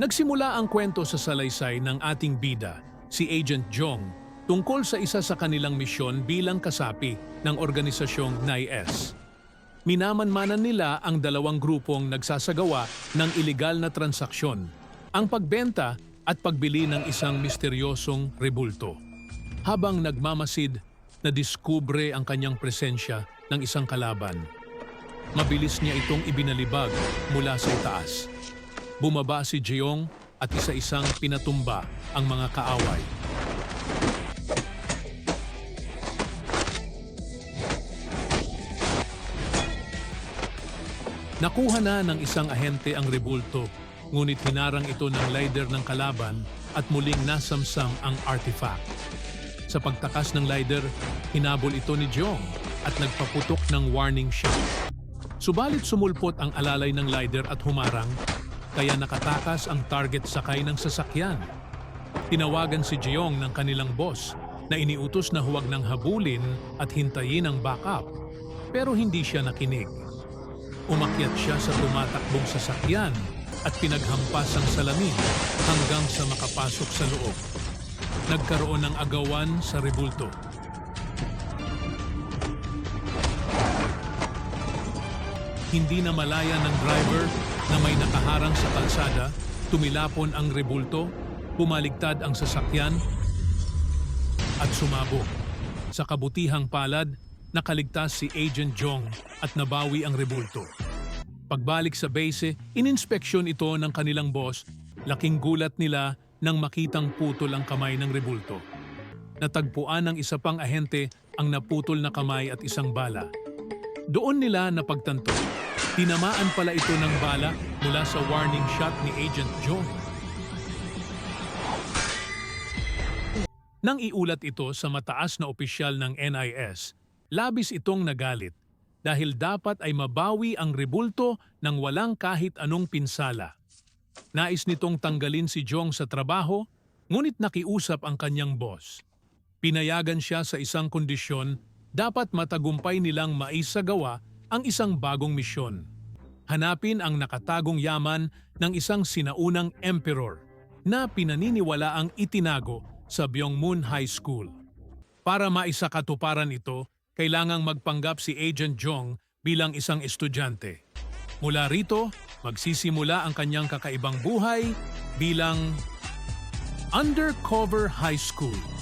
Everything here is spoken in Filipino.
Nagsimula ang kwento sa salaysay ng ating bida, si Agent Jong, tungkol sa isa sa kanilang misyon bilang kasapi ng organisasyong NIS. Minamanmanan nila ang dalawang grupong nagsasagawa ng ilegal na transaksyon, ang pagbenta at pagbili ng isang misteryosong rebulto. Habang nagmamasid, nadiskubre ang kanyang presensya ng isang kalaban. Mabilis niya itong ibinalibag mula sa itaas. Bumaba si Jeong at isa-isang pinatumba ang mga kaaway. Nakuha na ng isang ahente ang rebulto, ngunit hinarang ito ng leader ng kalaban at muling nasamsam ang artifact. Sa pagtakas ng leader, hinabol ito ni Jong at nagpaputok ng warning shot. Subalit sumulpot ang alalay ng leader at humarang, kaya nakatakas ang target sakay ng sasakyan. Tinawagan si Jeong ng kanilang boss na iniutos na huwag nang habulin at hintayin ang backup. Pero hindi siya nakinig. Umakyat siya sa tumatakbong sasakyan at pinaghampas ang salamin hanggang sa makapasok sa loob. Nagkaroon ng agawan sa rebulto. Hindi na malaya ng driver na may nakaharang sa kalsada, tumilapon ang rebulto, pumaligtad ang sasakyan, at sumabog. Sa kabutihang palad, nakaligtas si Agent Jong at nabawi ang rebulto. Pagbalik sa base, ininspeksyon ito ng kanilang boss. Laking gulat nila nang makitang putol ang kamay ng rebulto. Natagpuan ng isa pang ahente ang naputol na kamay at isang bala. Doon nila napagtanto. Tinamaan pala ito ng bala mula sa warning shot ni Agent Jong. Nang iulat ito sa mataas na opisyal ng NIS, labis itong nagalit dahil dapat ay mabawi ang rebulto ng walang kahit anong pinsala. Nais nitong tanggalin si Jong sa trabaho, ngunit nakiusap ang kanyang boss. Pinayagan siya sa isang kondisyon, dapat matagumpay nilang maisagawa ang isang bagong misyon. Hanapin ang nakatagong yaman ng isang sinaunang emperor na pinaniniwala ang itinago sa Byongmun High School. Para maisakatuparan ito, kailangang magpanggap si Agent Jong bilang isang estudyante. Mula rito, magsisimula ang kanyang kakaibang buhay bilang Undercover High School.